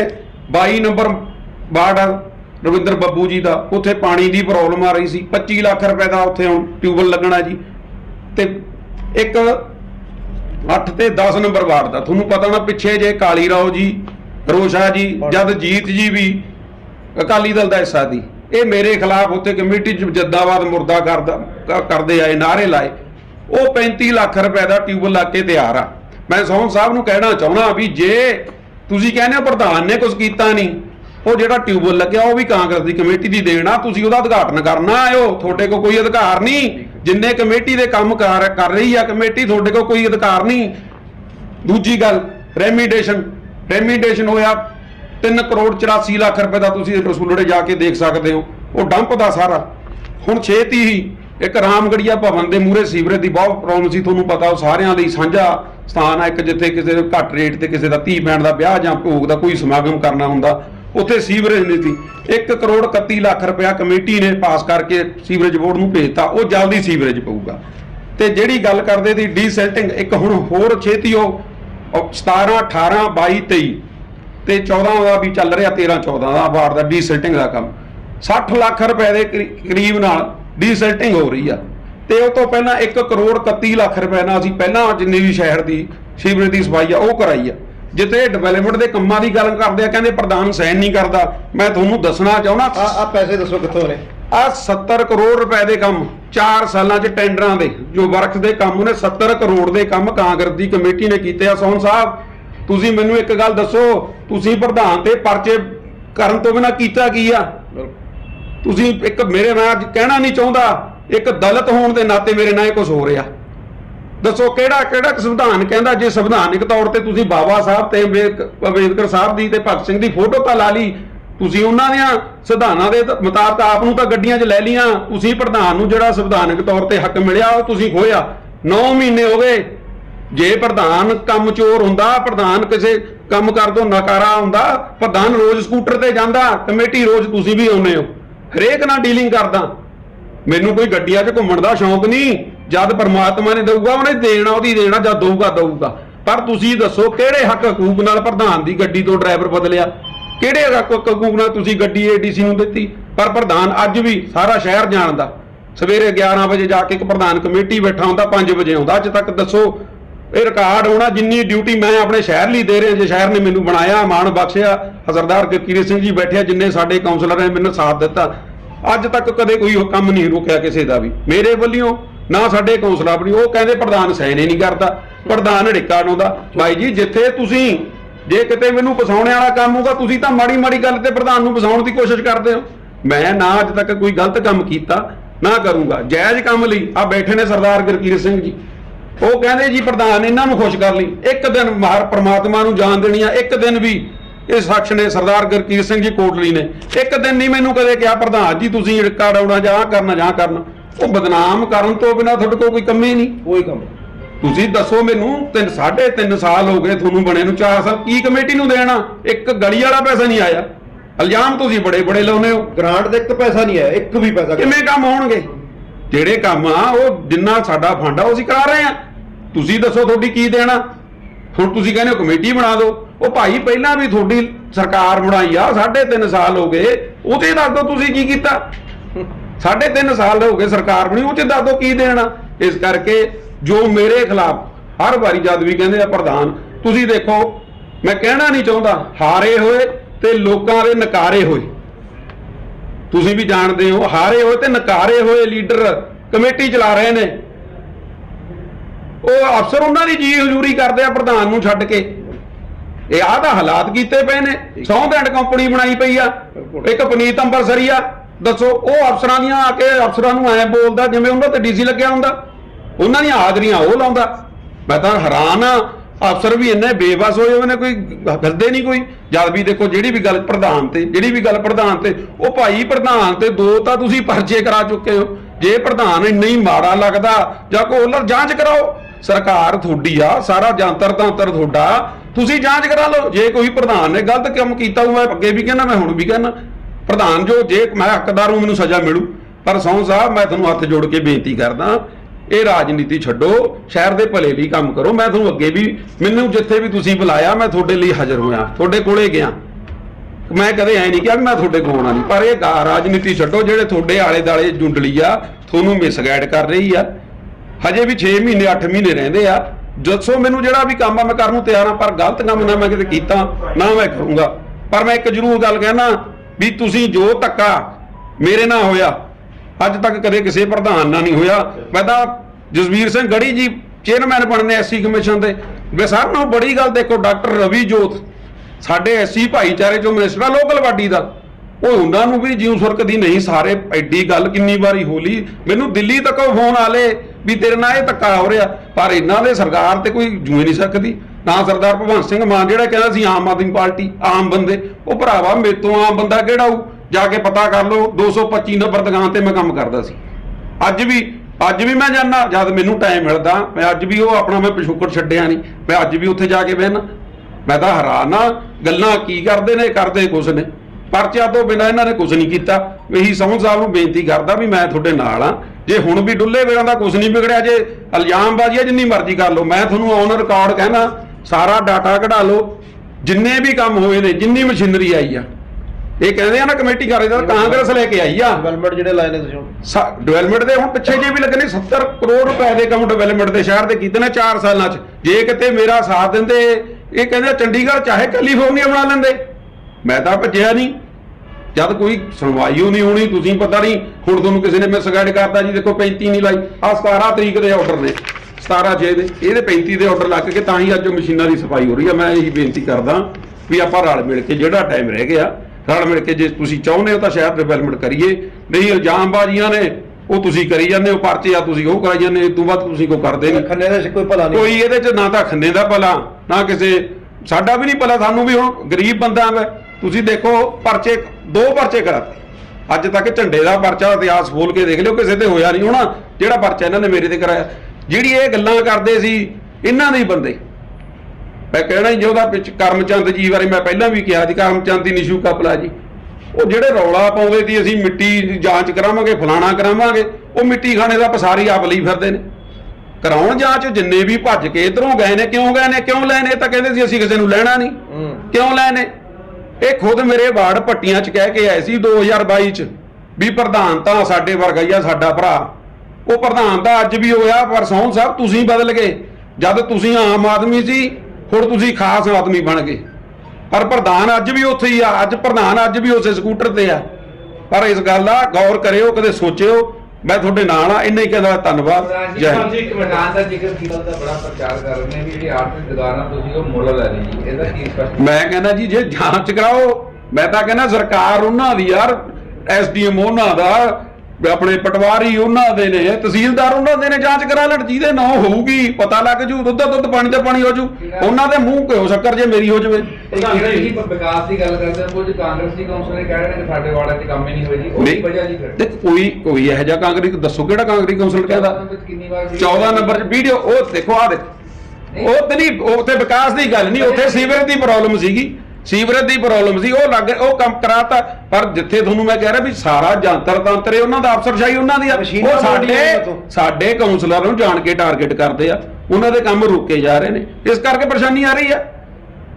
22 ਨੰਬਰ ਵਾਰਡ ਆ, ਰਵਿੰਦਰ ਬੱਬੂ ਜੀ ਦਾ ਉੱਥੇ ਪਾਣੀ ਦੀ ਪ੍ਰੋਬਲਮ ਆ ਰਹੀ ਸੀ। 25 ਲੱਖ ਰੁਪਏ ਦਾ ਉੱਥੇ ਹੁਣ ਟਿਊਬਲ ਲੱਗਣਾ ਜੀ। ਤੇ ਇੱਕ 8 ਤੇ 10 ਨੰਬਰ ਵਾਰਡ ਦਾ। ਤੁਹਾਨੂੰ ਪਤਾ ਨਾ ਪਿੱਛੇ ਜੇ ਕਾਲੀ ਰਾਓ ਜੀ ਰੋਸ਼ਾ ਜੀ ਜਦ ਜੀਤ ਜੀ ਵੀ ਅਕਾਲੀ ਦਲ ਦਾ ਹਿੱਸਾ ਦੀ ਇਹ ਮੇਰੇ ਖਿਲਾਫ ਉੱਥੇ ਕਮੇਟੀ ਚ ਜੱਦਾਬਾਦ ਮੁਰਦਾ ਕਰਦਾ ਕਰਦੇ ਆਏ ਨਾਰੇ ਲਾਏ। ਉਹ 35 ਲੱਖ ਰੁਪਏ ਦਾ ਟਿਊਬਲ ਲਾ ਕੇ ਤਿਆਰ ਆ। ਮੈਂ ਸੋਹਣ ਸਾਹਿਬ ਨੂੰ ਕਹਿਣਾ ਚਾਹੁੰਦਾ ਵੀ ਜੇ ਤੁਸੀਂ ਕਹਿੰਦੇ ਹੋ ਪ੍ਰਧਾਨ ਨੇ ਕੁਝ ਕੀਤਾ ਨਹੀਂ, ਉਹ ਜਿਹੜਾ ਟਿਊਬਲ ਲੱਗਿਆ ਉਹ ਵੀ ਕਾਂਗਰਸ ਦੀ ਕਮੇਟੀ ਦੀ ਦੇਣ ਆ, ਤੁਸੀਂ ਉਹਦਾ ਉਦਘਾਟਨ ਕਰਨਾ ਆਇਓ। ਤੁਹਾਡੇ ਕੋਲ ਕੋਈ ਅਧਿਕਾਰ ਨਹੀਂ। ਜਿੰਨੇ ਕਮੇਟੀ ਦੇ ਕੰਮ ਕਰ ਕਰ ਰਹੀ ਆ ਕਮੇਟੀ, ਤੁਹਾਡੇ ਕੋਲ ਕੋਈ ਅਧਿਕਾਰ ਨਹੀਂ। ਦੂਜੀ ਗੱਲ, ਰੈਮੀਡੇਸ਼ਨ। ਰੈਮੀਡੇਸ਼ਨ ਹੋਇਆ 3 ਕਰੋੜ 84 ਲੱਖ ਰੁਪਏ ਦਾ ਤੁਸੀਂ ਰਸੂਲੜੇ ਜਾ ਕੇ ਦੇਖ ਸਕਦੇ ਹੋ। ਉਹ ਡੰਪ ਦਾ ਸਾਰਾ। ਹੁਣ ਛੇਤੀ ਹੀ, ਇੱਕ ਰਾਮਗੜੀਆ ਭਵਨ ਦੇ ਮੂਹਰੇ ਸੀਵਰੇਜ ਦੀ ਬਹੁਤ ਪ੍ਰੋਬਲਮ ਸੀ, ਤੁਹਾਨੂੰ ਪਤਾ ਉਹ ਸਾਰਿਆਂ ਲਈ ਸਾਂਝਾ ਸਥਾਨ ਆ, ਇੱਕ ਜਿੱਥੇ ਕਿਸੇ ਦੇ ਘੱਟ ਰੇਟ ਤੇ ਕਿਸੇ ਦਾ ਧੀ ਪੈਣ ਦਾ ਵਿਆਹ ਜਾਂ ਭੋਗ ਦਾ ਕੋਈ ਸਮਾਗਮ ਕਰਨਾ ਹੁੰਦਾ, ਉੱਥੇ ਸੀਵਰੇਜ ਨਹੀਂ ਸੀ। 1 ਕਰੋੜ 31 ਲੱਖ ਰੁਪਇਆ ਕਮੇਟੀ ਨੇ ਪਾਸ ਕਰਕੇ ਸੀਵਰੇਜ ਬੋਰਡ ਨੂੰ ਭੇਜਤਾ, ਉਹ ਜਲਦੀ ਸੀਵਰੇਜ ਪਊਗਾ। ਤੇ ਜਿਹੜੀ ਗੱਲ ਕਰਦੇ ਦੀ ਡੀਸੈਲਟਿੰਗ ਇੱਕ ਹੁਣ ਹੋਰ ਛੇਤੀ ਉਹ ਉਹ 17 18 22 23 ਤੇ 14 ਦਾ ਵੀ ਚੱਲ ਰਿਹਾ 13 14 ਦਾ ਵਾਰਡ ਦਾ ਡੀਸੈਲਟਿੰਗ ਦਾ ਕੰਮ। 60 ਲੱਖ ਰੁਪਏ ਦੇ ਕਰੀ- ਕਰੀਬ ਨਾਲ ਡੀਸੈਲਟਿੰਗ ਹੋ ਰਹੀ ਆ। ਤੇ ਉਹ ਤੋਂ ਪਹਿਲਾਂ 1 ਕਰੋੜ 31 ਲੱਖ ਰੁਪਏ ਨਾਲ ਅਸੀਂ ਪਹਿਲਾਂ ਜਿੰਨੀ ਵੀ ਸ਼ਹਿਰ ਦੀ ਸੀਵਰੇਜ ਦੀ ਸਫ਼ਾਈ ਆ ਉਹ ਕਰਾਈ ਆ। ਜਿੱਥੇ ਡਿਵੈਲਪਮੈਂਟ ਦੇ ਕੰਮਾਂ ਦੀ ਗੱਲ ਕਰਦੇ ਆ ਕਹਿੰਦੇ ਪ੍ਰਧਾਨ ਸਾਈਨ ਨਹੀਂ ਕਰਦਾ। ਮੈਂ ਤੁਹਾਨੂੰ ਦੱਸਣਾ ਚਾਹੁੰਦਾ ਆ ਆ ਪੈਸੇ ਦੱਸੋ ਕਿੱਥੋਂ ਨੇ? ਆ 70 ਕਰੋੜ ਰੁਪਏ ਦੇ ਕੰਮ 4 ਸਾਲਾਂ 'ਚ ਟੈਂਡਰਾਂ ਦੇ ਜੋ ਵਰਕਸ ਦੇ ਕੰਮ ਨੇ 70 ਕਰੋੜ ਦੇ ਕੰਮ ਕਾਂਗਰਸ ਦੀ ਕਮੇਟੀ ਨੇ ਕੀਤੇ ਆ। ਸੋਹਣ ਸਾਹਿਬ ਤੁਸੀਂ ਮੈਨੂੰ ਇੱਕ ਗੱਲ ਦੱਸੋ, ਤੁਸੀਂ ਪ੍ਰਧਾਨ ਤੇ ਪਰਚੇ ਕਰਨ ਤੋਂ ਬਿਨਾ ਕੀਤਾ ਕੀ ਆ? ਤੁਸੀਂ ਇੱਕ ਮੇਰੇ ਨਾਲ ਕਹਿਣਾ ਨਹੀਂ ਚਾਹੁੰਦਾ, ਇੱਕ ਦਲਿਤ ਹੋਣ ਦੇ ਨਾਤੇ ਮੇਰੇ ਨਾਲ ਇਹ ਕੁਝ ਹੋ ਰਿਹਾ। ਦੱਸੋ ਕਿਹੜਾ ਕਿਹੜਾ ਸੰਵਿਧਾਨ ਕਹਿੰਦਾ ਜੇ ਸੰਵਿਧਾਨਿਕ ਤੌਰ ਤੇ ਤੁਸੀਂ ਬਾਬਾ ਸਾਹਿਬ ਤੇ ਅੰਬੇਦਕ- ਅੰਬੇਦਕਰ ਸਾਹਿਬ ਦੀ ਤੇ ਭਗਤ ਸਿੰਘ ਦੀ ਫੋਟੋ ਤਾਂ ਲਾ ਲਈ, ਤੁਸੀਂ ਉਹਨਾਂ ਦੀਆਂ ਸੰਵਿਧਾਨਾਂ ਦੇ ਮੁਤਾਬਕ ਆਪ ਨੂੰ ਤਾਂ ਗੱਡੀਆਂ 'ਚ ਲੈ ਲੀਆਂ ਤੁਸੀਂ ਪ੍ਰਧਾਨ ਨੂੰ ਜਿਹੜਾ ਸੰਵਿਧਾਨਿਕ ਤੌਰ ਤੇ ਹੱਕ ਮਿਲਿਆ, ਉਹ ਤੁਸੀਂ ਖੋਇਆ 9 ਮਹੀਨੇ ਹੋ ਗਏ ਜੇ ਪ੍ਰਧਾਨ ਕੰਮ ਚੋਰ ਹੁੰਦਾ, ਪ੍ਰਧਾਨ ਕਿਸੇ ਕੰਮ ਕਰ ਤੋਂ ਨਕਾਰਾ ਹੁੰਦਾ, ਪ੍ਰਧਾਨ ਰੋਜ਼ ਸਕੂਟਰ ਤੇ ਜਾਂਦਾ, ਕਮੇਟੀ ਰੋਜ਼ ਤੁਸੀਂ ਵੀ ਆਉਂਦੇ ਹੋ, ਹਰੇਕ ਨਾਲ ਡੀਲਿੰਗ ਕਰਦਾ। ਮੈਨੂੰ ਕੋਈ ਗੱਡੀਆਂ 'ਚ ਘੁੰਮਣ ਦਾ ਸ਼ੌਂਕ ਨਹੀਂ, ਜਦ ਪਰਮਾਤਮਾ ਨੇ ਦਊਗਾ, ਉਹਨੇ ਦੇਣਾ, ਉਹਦੀ ਦੇਣਾ, ਜਦ ਦਊਗਾ ਦਊਗਾ। ਪਰ ਤੁਸੀਂ ਦੱਸੋ, ਕਿਹੜੇ ਹੱਕ ਹਕੂਕ ਨਾਲ ਪ੍ਰਧਾਨ ਦੀ ਗੱਡੀ ਤੋਂ ਡਰਾਈਵਰ ਬਦਲਿਆ? ਕਿਹੜੇ ਹੱਕ ਹਕੂਕ ਨਾਲ ਤੁਸੀਂ ਗੱਡੀ ਏਡੀਸੀ ਨੂੰ ਦਿੱਤੀ? ਪਰ ਪ੍ਰਧਾਨ ਅੱਜ ਵੀ ਸਾਰਾ ਸ਼ਹਿਰ ਜਾਣਦਾ। ਸਵੇਰੇ 11 ਵਜੇ ਜਾ ਕੇ ਇੱਕ ਪ੍ਰਧਾਨ ਕਮੇਟੀ ਬੈਠਾ ਹੁੰਦਾ 5 ਵਜੇ ਆਉਂਦਾ। ਅੱਜ ਤੱਕ ਦੱਸੋ ਇਹ ਰਿਕਾਰਡ ਹੋਣਾ, ਜਿੰਨੀ ਡਿਊਟੀ ਮੈਂ ਆਪਣੇ ਸ਼ਹਿਰ ਲਈ ਦੇ ਰਿਹਾ, ਜੇ ਸ਼ਹਿਰ ਨੇ ਮੈਨੂੰ ਬਣਾਇਆ, ਮਾਣ ਬਖਸ਼ਿਆ ਸਰਦਾਰ ਗੁਰਕੀਰਤ ਸਿੰਘ ਜੀ ਬੈਠੇ ਜਿੰਨੇ ਸਾਡੇ ਕਾਉਂਸਲਰ ਨੇ ਮੈਨੂੰ ਸਾਥ ਦਿੱਤਾ। ਅੱਜ ਤੱਕ ਕਦੇ ਕੋਈ ਕੰਮ ਨਹੀਂ ਰੁਕਿਆ ਕਿਸੇ ਦਾ ਵੀ। ਮੇਰੇ ਵੱਲੋਂ, ਨਾ ਸਾਡੇ ਕਾਉਂਸਲਰ ਵੀ ਉਹ ਕਹਿੰਦੇ ਪ੍ਰਧਾਨ ਸਾਈਨ ਹੀ ਨਹੀਂ ਕਰਦਾ, ਪ੍ਰਧਾਨ ਢਿੱਕਾ ਨੂੰ ਦਾ ਭਾਈ ਜੀ, ਜਿੱਥੇ ਤੁਸੀਂ, ਜੇ ਕਿਤੇ ਮੈਨੂੰ ਫਸਾਉਣੇ ਵਾਲਾ ਕੰਮ ਹੋਊਗਾ, ਤੁਸੀਂ ਤਾਂ ਮਾੜੀ ਮਾੜੀ ਗੱਲ ਤੇ ਪ੍ਰਧਾਨ ਨੂੰ ਫਸਾਉਣ ਦੀ ਕੋਸ਼ਿਸ਼ ਕਰਦੇ ਹੋ। ਮੈਂ ਨਾ ਅੱਜ ਤੱਕ ਕੋਈ ਗਲਤ ਕੰਮ ਕੀਤਾ, ਨਾ ਕਰੂੰਗਾ। ਜਾਇਜ਼ ਕੰਮ ਲਈ ਆ ਬੈਠੇ ਨੇ ਸਰਦਾਰ ਗੁਰਕੀਰਤ ਸਿੰਘ ਜੀ। ਉਹ ਕਹਿੰਦੇ ਜੀ ਪ੍ਰਧਾਨ ਇਹਨਾਂ ਨੂੰ ਖੁਸ਼ ਕਰ ਲਈ। ਇੱਕ ਦਿਨ ਮਾਰ ਪ੍ਰਮਾਤਮਾ ਨੂੰ ਜਾਣ ਦੇਣੀ ਆ ਇੱਕ ਦਿਨ ਵੀ ਇਹ ਸ਼ਖਸ ਨੇ ਸਰਦਾਰ ਗੁਰਕੀਰਤ ਸਿੰਘ ਜੀ ਕੋਟਲੀ ਨੇ। ਇੱਕ ਦਿਨ ਨਹੀਂ ਮੈਨੂੰ ਕਦੇ ਕਿਹਾ ਪ੍ਰਧਾਨ ਜੀ ਤੁਸੀਂ ਰਿਕਾਰਡ ਆਉਣਾ ਜਾਂ ਆਹ ਕਰਨਾ ਜਾਂ ਆਹ ਕਰਨਾ। ਉਹ ਬਦਨਾਮ ਕਰਨ ਤੋਂ ਬਿਨਾ ਤੁਹਾਡੇ ਕੋਲ ਕੋਈ ਕੰਮ ਹੀ ਨਹੀਂ। ਕੋਈ ਕੰਮ ਤੁਸੀਂ ਦੱਸੋ ਮੈਨੂੰ ਤਿੰਨ ਸਾਢੇ ਤਿੰਨ ਸਾਲ ਹੋ ਗਏ ਤੁਹਾਨੂੰ ਬਣੇ ਨੂੰ 4 ਸਾਲ ਕੀ ਕਮੇਟੀ ਨੂੰ ਦੇਣਾ? ਇੱਕ ਗਲੀ ਵਾਲਾ ਪੈਸਾ ਨਹੀਂ ਆਇਆ। ਇਲਜ਼ਾਮ ਤੁਸੀਂ ਬੜੇ ਬੜੇ ਲਾਉਨੇ ਹੋ। ਗ੍ਰਾਂਟ ਦਾ ਇੱਕ ਪੈਸਾ ਨਹੀਂ ਆਇਆ ਇੱਕ ਵੀ ਪੈਸਾ ਕਿਵੇਂ ਕੰਮ ਹੋਣਗੇ? ਜਿਹੜੇ ਕੰਮ ਆ, ਉਹ ਜਿੰਨਾ ਸਾਡਾ ਫੰਡ ਆ, ਉਹ ਅਸੀਂ ਕਰਾ ਰਹੇ ਆ। ਤੁਸੀਂ ਦੱਸੋ ਤੁਹਾਡੀ ਕੀ ਦੇਣਾ ਹੁਣ ਤੁਸੀਂ ਕਹਿੰਦੇ ਹੋ ਕਮੇਟੀ ਬਣਾ ਦਿਓ। ਉਹ ਭਾਈ ਪਹਿਲਾਂ ਵੀ ਤੁਹਾਡੀ ਸਰਕਾਰ ਬਣਾਈ ਆ, ਸਾਢੇ ਤਿੰਨ ਸਾਲ ਹੋ ਗਏ। ਉਹਦੇ ਦੱਸ ਦਿਓ ਤੁਸੀਂ ਕੀ ਕੀਤਾ? ਸਾਢੇ ਤਿੰਨ ਸਾਲ ਹੋ ਗਏ ਸਰਕਾਰ ਬਣੀ, ਉਹ ਚ ਦੱਸ ਦਿਓ ਕੀ ਦੇਣਾ ਇਸ ਕਰਕੇ ਜੋ ਮੇਰੇ ਖਿਲਾਫ ਹਰ ਵਾਰੀ ਜਦ ਵੀ ਕਹਿੰਦੇ ਆ ਪ੍ਰਧਾਨ, ਤੁਸੀਂ ਦੇਖੋ, ਮੈਂ ਕਹਿਣਾ ਨਹੀਂ ਚਾਹੁੰਦਾ ਹਾਰੇ ਹੋਏ ਤੇ ਲੋਕਾਂ ਦੇ ਨਕਾਰੇ ਹੋਏ। ਤੁਸੀਂ ਵੀ ਜਾਣਦੇ ਹੋ ਹਾਰੇ ਹੋਏ ਤੇ ਨਕਾਰੇ ਹੋਏ ਲੀਡਰ ਕਮੇਟੀ ਚਲਾ ਰਹੇ ਨੇ। ਉਹ ਅਫਸਰ ਉਹਨਾਂ ਦੀ ਜੀ ਹਜ਼ੂਰੀ ਕਰਦੇ ਆ ਪ੍ਰਧਾਨ ਨੂੰ ਛੱਡ ਕੇ। ਇਹ ਆਹ ਤਾਂ ਹਾਲਾਤ ਕੀਤੇ ਪਏ ਨੇ। ਸੌਂਦ ਐਂਡ ਕੰਪਨੀ ਬਣਾਈ ਪਈ ਆ। ਇੱਕ ਪਨੀਤ ਅੰਬਰਸਰੀ ਆ। ਦੱਸੋ ਉਹ ਅਫਸਰਾਂ ਦੀਆਂ ਆ ਕੇ ਅਫਸਰਾਂ ਨੂੰ ਐ ਬੋਲਦਾ ਜਿਵੇਂ ਉਹਨਾਂ ਤੇ ਡੀਸੀ ਲੱਗਿਆ ਹੁੰਦਾ। ਉਹਨਾਂ ਦੀਆਂ ਹਾਜ਼ਰੀਆਂ ਉਹ ਲਾਉਂਦਾ। ਮੈਂ ਤਾਂ ਹੈਰਾਨ ਆ ਅਫਸਰ ਵੀ ਇੰਨੇ ਬੇਬਸ ਹੋਏ ਹੋਏ ਨੇ ਕੋਈ ਗੱਲਦੇ ਨਹੀਂ ਕੋਈ। ਜਦ ਵੀ ਦੇਖੋ, ਜਿਹੜੀ ਵੀ ਗੱਲ ਪ੍ਰਧਾਨ ਤੇ, ਜਿਹੜੀ ਵੀ ਗੱਲ ਪ੍ਰਧਾਨ ਤੇ, ਉਹ ਭਾਈ ਪ੍ਰਧਾਨ ਤੇ ਦੋ ਤਾਂ ਤੁਸੀਂ ਪਰਚੇ ਕਰਾ ਚੁੱਕੇ ਹੋ। ਜੇ ਪ੍ਰਧਾਨ ਇੰਨਾ ਮਾੜਾ ਲੱਗਦਾ, ਜਾਂ ਕੋਈ ਉਹਨਾਂ ਜਾਂਚ ਕਰਾਓ। ਸਰਕਾਰ ਤੁਹਾਡੀ ਆ, ਸਾਰਾ ਜੰਤਰ ਤੰਤਰ ਤੁਹਾਡਾ। ਤੁਸੀਂ ਜਾਂਚ ਕਰਾ ਲਓ। ਜੇ ਕੋਈ ਪ੍ਰਧਾਨ ਨੇ ਗਲਤ ਕੰਮ ਕੀਤਾ ਹੋਊ ਮੈਂ ਅੱਗੇ ਵੀ ਕਹਿੰਦਾ ਮੈਂ ਹੁਣ ਵੀ ਕਹਿੰਦਾ ਪ੍ਰਧਾਨ ਜੋ, ਜੇ ਮੈਂ ਹੱਕਦਾਰ ਹਾਂ ਮੈਨੂੰ ਸਜ਼ਾ ਮਿਲੂ। ਪਰ ਸੌਂ ਸਾਹਿਬ, ਮੈਂ ਤੁਹਾਨੂੰ ਹੱਥ ਜੋੜ ਕੇ ਬੇਨਤੀ ਕਰਦਾ ਇਹ ਰਾਜਨੀਤੀ ਛੱਡੋ, ਸ਼ਹਿਰ ਦੇ ਭਲੇ ਲਈ ਕੰਮ ਕਰੋ। ਮੈਂ ਤੁਹਾਨੂੰ ਅੱਗੇ ਵੀ, ਮੈਨੂੰ ਜਿੱਥੇ ਵੀ ਤੁਸੀਂ ਬੁਲਾਇਆ, ਮੈਂ ਤੁਹਾਡੇ ਲਈ ਹਾਜ਼ਰ ਹੋਇਆ। ਤੁਹਾਡੇ ਕੋਲੇ ਗਿਆ। ਮੈਂ ਕਦੇ ਐ ਨਹੀਂ ਕਿਹਾ ਮੈਂ ਤੁਹਾਡੇ ਕੋਲ ਆਉਣਾ ਨਹੀਂ। ਪਰ ਇਹ ਗਾ- ਰਾਜਨੀਤੀ ਛੱਡੋ, ਜਿਹੜੇ ਤੁਹਾਡੇ ਆਲੇ ਦਾਲੇ ਜੁੰਡਲੀ ਆ, ਤੁਹਾਨੂੰ ਮਿਸਗਾਈਡ ਕਰ ਰਹੀ ਆ। ਹਜੇ ਵੀ 6 ਮਹੀਨੇ 8 ਮਹੀਨੇ ਰਹਿੰਦੇ ਆ। ਦੱਸੋ ਮੈਨੂੰ ਜਿਹੜਾ ਵੀ ਕੰਮ ਆ, ਮੈਂ ਕਰਨ ਨੂੰ ਤਿਆਰ ਆ, ਪਰ ਗਲਤ ਕੰਮ ਨਾ ਮੈਂ ਕਿਤੇ ਕੀਤਾ, ਨਾ ਮੈਂ ਕਰੂੰਗਾ। ਪਰ ਮੈਂ ਇੱਕ ਜ਼ਰੂਰ ਗੱਲ ਕਹਿਣਾ ਵੀ ਤੁਸੀਂ ਜੋ ਧੱਕਾ ਮੇਰੇ ਨਾਲ ਹੋਇਆ ਅੱਜ ਤੱਕ ਕਦੇ ਕਿਸੇ ਪ੍ਰਧਾਨ ਨਾਲ ਨਹੀਂ ਹੋਇਆ। ਮੈਂ ਤਾਂ ਜਸਵੀਰ ਸਿੰਘ ਗੜੀ ਜੀ ਚੇਅਰਮੈਨ ਬਣਨੇ ਐਸਸੀ ਕਮਿਸ਼ਨ ਦੇ ਵੇ ਸਾਰਿਆਂ ਨੂੰ ਬੜੀ ਗੱਲ ਦੇਖੋ, ਡਾਕਟਰ ਰਵੀ ਜੋਤ ਸਾਡੇ ਐਸਸੀ ਭਾਈਚਾਰੇ ਚੋਂ ਮਿਨਿਸਟਰ ਆ, ਲੋਕਲ ਬਾਡੀ ਦਾ। ਉਹ ਉਹਨਾਂ ਨੂੰ ਵੀ ਜਿਉਂ ਸੁਰਕਦੀ ਨਹੀਂ, ਸਾਰੇ ਐਡੀ ਗੱਲ ਕਿੰਨੀ ਵਾਰੀ ਹੋਲੀ ਮੈਨੂੰ ਦਿੱਲੀ ਤੱਕ ਉਹ ਫੋਨ ਆਲੇ ਵੀ ਤੇਰੇ ਨਾਲ ਇਹ ਧੱਕਾ ਹੋ ਰਿਹਾ। ਪਰ ਇਹਨਾਂ ਦੇ ਸਰਕਾਰ ਤੇ ਕੋਈ ਜੂਏ ਨਹੀਂ ਸਕਦੀ। ਨਾ ਸਰਦਾਰ ਭਗਵੰਤ ਸਿੰਘ ਮਾਨ ਜਿਹੜਾ ਕਹਿੰਦਾ ਸੀ ਆਮ ਆਦਮੀ ਪਾਰਟੀ, ਆਮ ਬੰਦੇ, ਉਹ ਭਰਾਵਾ, ਮੇਰੇ ਤੋਂ ਆਮ ਬੰਦਾ ਕਿਹੜਾ ਹੋਊ ਜਾ ਕੇ ਪਤਾ ਕਰ ਲਓ 225 ਨੰਬਰ ਦੁਕਾਨ ਤੇ ਮੈਂ ਕੰਮ ਕਰਦਾ ਸੀ। ਅੱਜ ਵੀ ਅੱਜ ਵੀ ਮੈਂ ਜਾਣਾ ਜਦ ਮੈਨੂੰ ਟਾਈਮ ਮਿਲਦਾ, ਮੈਂ ਅੱਜ ਵੀ ਉਹ ਆਪਣਾ ਮੈਂ ਪਿਛੋਕੜ ਛੱਡਿਆ ਨਹੀਂ, ਮੈਂ ਅੱਜ ਵੀ ਉੱਥੇ ਜਾ ਕੇ ਬਹਿਣਾ ਮੈਂ ਤਾਂ ਹੈਰਾਨ ਆ ਗੱਲਾਂ ਕੀ ਕਰਦੇ ਨੇ, ਕਰਦੇ ਕੁਛ ਨੇ। ਪਰਚਿਆਂ ਤੋਂ ਬਿਨਾਂ ਇਹਨਾਂ ਨੇ ਕੁਝ ਨਹੀਂ ਕੀਤਾ। ਇਹੀ ਸਮਝ ਸਾਹਿਬ ਨੂੰ ਬੇਨਤੀ ਕਰਦਾ ਵੀ ਮੈਂ ਤੁਹਾਡੇ ਨਾਲ ਆ ਜੇ ਹੁਣ ਵੀ ਡੁੱਲੇ ਵੇਰਾਂ ਦਾ ਕੁਝ ਨਹੀਂ ਵਿਗੜਿਆ, ਜੇ ਇਲਜ਼ਾਮਬਾਜ਼ੀ ਆ ਜਿੰਨੀ ਮਰਜ਼ੀ ਕਰ ਲਓ, ਮੈਂ ਤੁਹਾਨੂੰ ਔਨ ਰਿਕਾਰਡ ਕਹਿਣਾ, ਸਾਰਾ ਡਾਟਾ ਕਢਾ ਲਓ। ਜਿੰਨੇ ਵੀ ਕੰਮ ਹੋਏ ਨੇ, ਜਿੰਨੀ ਮਸ਼ੀਨਰੀ ਆਈ ਆ ਇਹ ਕਹਿੰਦੇ ਆ ਨਾ ਕਮੇਟੀ ਕਰ ਰਹੀ ਤਾਂ ਕਾਂਗਰਸ ਲੈ ਕੇ ਆਈ ਆ। ਡਿਵੈਲਪਮੈਂਟ ਜਿਹੜੇ ਲਾਏ ਨੇ ਤੁਸੀਂ ਹੁਣ। ਡਿਵੈਲਪਮੈਂਟ ਦੇ ਹੁਣ ਪਿੱਛੇ ਜੇ ਵੀ ਲੱਗਣੇ 70 ਕਰੋੜ ਰੁਪਏ ਦੇ ਕੰਮ ਡਿਵੈਲਪਮੈਂਟ ਦੇ ਸ਼ਹਿਰ ਦੇ ਕੀਤੇ ਨੇ 4 ਸਾਲਾਂ 'ਚ। ਜੇ ਕਿਤੇ ਮੇਰਾ ਸਾਥ ਦਿੰਦੇ ਇਹ ਕਹਿੰਦੇ ਚੰਡੀਗੜ੍ਹ ਚਾਹੇ ਕੈਲੀਫੋਰਨੀਆ ਬਣਾ ਲੈਂਦੇ। ਮੈਂ ਤਾਂ ਭੱਜਿਆ ਨਹੀਂ। ਜਦ ਕੋਈ ਸੁਣਵਾਈ ਨਹੀਂ ਹੋਣੀ ਤੁਸੀਂ ਪਤਾ ਨਹੀਂ ਹੁਣ ਤੁਹਾਨੂੰ ਕਿਸੇ ਨੇ ਮਿਸਗਾਈਡ ਕਰਤਾ ਜੀ ਦੇਖੋ 35 ਨਹੀਂ ਲਾਈ। ਆ 17 ਤਰੀਕ ਦੇ ਆਰਡਰ ਨੇ 17 6 ਦੇ। ਇਹਦੇ 35 ਦੇ ਆਰਡਰ ਲੱਗ ਕੇ ਤਾਂ ਹੀ ਅੱਜ ਮਸ਼ੀਨਾਂ ਦੀ ਸਫ਼ਾਈ ਹੋ ਰਹੀ ਆ। ਮੈਂ ਇਹੀ ਬੇਨਤੀ ਕਰਦਾ ਵੀ ਆਪਾਂ ਰਲ ਮਿਲ ਕੇ ਜਿਹੜਾ ਟਾਈਮ ਰਹਿ ਗਿਆ ਰਲ ਮਿਲ ਕੇ ਜੇ ਤੁਸੀਂ ਚਾਹੁੰਦੇ ਹੋ ਤਾਂ ਸ਼ਹਿਰ ਡਿਵੈਲਪਮੈਂਟ ਕਰੀਏ। ਨਹੀਂ ਇਲਜ਼ਾਮਬਾਜ਼ੀਆਂ ਨੇ ਉਹ ਤੁਸੀਂ ਕਰੀ ਜਾਂਦੇ ਹੋ ਪਰਚੇ ਆ ਤੁਸੀਂ ਉਹ ਕਰਾਈ ਜਾਂਦੇ ਇਸ ਤੋਂ ਬਾਅਦ ਤੁਸੀਂ ਕੋਈ ਕਰਦੇ ਨਹੀਂ। ਖੰਨੇ ਦਾ ਕੋਈ ਭਲਾ ਨਹੀਂ। ਕੋਈ ਇਹਦੇ ਚ ਨਾ ਤਾਂ ਖੰਨੇ ਦਾ ਭਲਾ ਨਾ ਕਿਸੇ ਸਾਡਾ ਵੀ ਨਹੀਂ ਭਲਾ ਸਾਨੂੰ ਵੀ ਹੁਣ ਗਰੀਬ ਬੰਦਾ ਮੈਂ ਤੁਸੀਂ ਦੇਖੋ ਪਰਚੇ ਦੋ ਪਰਚੇ ਕਰਾਤੇ। ਅੱਜ ਤੱਕ ਝੰਡੇ ਦਾ ਪਰਚਾ ਇਤਿਹਾਸ ਖੋਲ ਕੇ ਦੇਖ ਲਿਓ ਕਿਸੇ ਤੇ ਹੋਇਆ ਨਹੀਂ ਹੋਣਾ। ਜਿਹੜਾ ਪਰਚਾ ਇਹਨਾਂ ਨੇ ਮੇਰੇ ਤੇ ਕਰਾਇਆ। ਜਿਹੜੀ ਇਹ ਗੱਲਾਂ ਕਰਦੇ ਸੀ ਇਹਨਾਂ ਦੇ ਹੀ ਬੰਦੇ। ਮੈਂ ਕਹਿਣਾ ਹੀ ਜੇ ਉਹਦਾ ਵਿੱਚ ਕਰਮਚੰਦ ਜੀ ਬਾਰੇ ਮੈਂ ਪਹਿਲਾਂ ਵੀ ਕਿਹਾ ਸੀ ਕਰਮਚੰਦ ਦੀ ਨਿਸ਼ੂ ਕਪਲਾ ਜੀ। ਉਹ ਜਿਹੜੇ ਰੌਲਾ ਪਾਉਂਦੇ ਸੀ ਅਸੀਂ ਮਿੱਟੀ ਦੀ ਜਾਂਚ ਕਰਾਵਾਂਗੇ ਫਲਾਣਾ ਕਰਾਵਾਂਗੇ ਉਹ ਮਿੱਟੀ ਖਾਣੇ ਦਾ ਪਸਾਰੀ ਆਪ ਲਈ ਫਿਰਦੇ ਨੇ। ਕਰਾਉਣ ਜਾਂਚ ਜਿੰਨੇ ਵੀ ਭੱਜ ਕੇ ਇਧਰੋਂ ਗਏ ਨੇ ਕਿਉਂ ਗਏ ਨੇ ਕਿਉਂ ਲੈਣੇ ਤਾਂ ਕਹਿੰਦੇ ਸੀ ਅਸੀਂ ਕਿਸੇ ਨੂੰ ਲੈਣਾ ਨਹੀਂ। ਕਿਉਂ ਲੈਣੇ ਇਹ ਖੁਦ ਮੇਰੇ ਵਾਰਡ ਪੱਟੀਆਂ 'ਚ ਕਹਿ ਕੇ ਆਏ ਸੀ 2022 'ਚ ਵੀ ਪ੍ਰਧਾਨ ਤਾਂ ਸਾਡੇ ਵਰਗਾ ਹੀ ਆ ਸਾਡਾ ਭਰਾ। ਉਹ ਪ੍ਰਧਾਨ ਤਾਂ ਅੱਜ ਵੀ ਹੋਇਆ ਪਰ ਸੌਂ ਸਾਹਿਬ ਤੁਸੀਂ ਬਦਲ ਗਏ। ਜਦ ਤੁਸੀਂ ਆਮ ਆਦਮੀ ਸੀ ਹੁਣ ਤੁਸੀਂ ਖਾਸ ਆਦਮੀ ਬਣ ਗਏ। ਪਰ ਪ੍ਰਧਾਨ ਅੱਜ ਵੀ ਉੱਥੇ ਹੀ ਆ ਅੱਜ ਪ੍ਰਧਾਨ ਅੱਜ ਵੀ ਉਸੇ ਸਕੂਟਰ ਤੇ ਆ। ਪਰ ਇਸ ਗੱਲ ਦਾ ਗੌਰ ਕਰਿਓ ਕਦੇ ਸੋਚਿਓ ਮੈਂ ਤੁਹਾਡੇ ਨਾਲ ਆ ਇੰਨਾ ਹੀ ਕਹਿੰਦਾ ਧੰਨਵਾਦ। ਜੈ ਹਿੰਦ। ਇੱਕ ਮੈਦਾਨ ਦਾ ਜ਼ਿਕਰ ਕੀਤਾ ਦਾ ਬੜਾ ਪ੍ਰਚਾਰ ਕਰ ਰਹੇ ਨੇ ਵੀ ਜਿਹੜੀ ਆਰਥਿਕ ਦੁਕਾਨਾਂ ਤੁਸੀਂ ਉਹ ਮੁੱਲ ਲੈ ਲਈ ਜੀ। ਇਹਦਾ ਕੀ ਸਪਸ਼ਟ ਮੈਂ ਕਹਿੰਦਾ ਜੀ ਜੇ ਜਾਂਚ ਕਰਾਓ ਮੈਂ ਤਾਂ ਕਹਿੰਦਾ ਸਰਕਾਰ ਉਹਨਾਂ ਦੀ ਯਾਰ ਐਸਡੀਐਮ ਉਹਨਾਂ ਦਾ ਆਪਣੇ ਪਟਵਾਰੀ ਉਹਨਾਂ ਦੇ ਨੇ ਤਹਿਸੀਲਦਾਰ ਉਹਨਾਂ ਦੇ ਨੇ ਜਾਂਚ ਕਰਾ ਲੈਣ ਜਿਹਦੇ ਨਾਂ ਹੋਊਗੀ ਪਤਾ ਲੱਗ ਜੂ ਦੁੱਧ ਦਾ ਦੁੱਧ ਪਾਣੀ ਦਾ ਪਾਣੀ ਹੋ ਜੂ ਉਹਨਾਂ ਦੇ ਮੂੰਹ ਕਿਉਂ ਸ਼ੱਕਰ ਜੇ ਮੇਰੀ ਹੋ ਜਾਵੇ। ਇਹ ਜਿਹੜਾ ਵਿਕਾਸ ਦੀ ਗੱਲ ਕਰਦੇ ਕੁਝ ਕਾਂਗਰਸੀ ਕਹਿ ਰਹੇ ਨੇ ਕਿ ਸਾਡੇ ਵਾਰਡਾਂ 'ਚ ਕੰਮ ਹੀ ਨਹੀਂ ਹੋਈ ਜੀ ਉਹ ਕੀ ਵਜ੍ਹਾ ਜੀ ਫਿਰ। ਤੇ ਕੋਈ ਕੋਈ ਇਹੋ ਜਿਹਾ ਕਾਂਗਰੀ ਦੱਸੋ ਕਿਹੜਾ ਕਾਂਗਰੀ ਕੌਂਸਲ ਕਹਿੰਦਾ? ਵਿੱਚ ਕਿੰਨੀ ਵਾਰ 14 ਨੰਬਰ 'ਚ ਵੀਡੀਓ ਉਹ ਦੇਖੋ ਆ ਉਹ ਤੇ ਨਹੀਂ ਉਹ ਤੇ ਵਿਕਾਸ ਦੀ ਗੱਲ ਨਹੀਂ ਉੱਥੇ ਸੀਵਰੇਜ ਦੀ ਪ੍ਰੋਬਲਮ ਸੀਗੀ। ਸੀਵਰੇਜ ਦੀ ਪ੍ਰੋਬਲਮ ਸੀ ਉਹ ਲੱਗ ਉਹ ਕੰਮ ਕਰਾਤਾ। ਪਰ ਜਿੱਥੇ ਤੁਹਾਨੂੰ ਮੈਂ ਕਹਿ ਰਿਹਾ ਵੀ ਸਾਰਾ ਜੰਤਰ ਤੰਤਰ ਇਹ ਉਹਨਾਂ ਦਾ ਅਫਸਰਸ਼ਾਹੀ ਉਹਨਾਂ ਦੀ ਆ। ਮਸ਼ੀਨਾਂ ਉਹ ਸਾਡੇ ਬਣਦੀਆਂ ਉਹਨਾਂ ਤੋਂ। ਸਾਡੇ ਕਾਉਂਸਲਰ ਨੂੰ ਜਾਣ ਕੇ ਟਾਰਗੇਟ ਕਰਦੇ ਆ। ਉਹਨਾਂ ਦੇ ਕੰਮ ਰੁਕੇ ਜਾ ਰਹੇ ਨੇ। ਇਸ ਕਰਕੇ ਪਰੇਸ਼ਾਨੀ ਆ ਰਹੀ ਆ।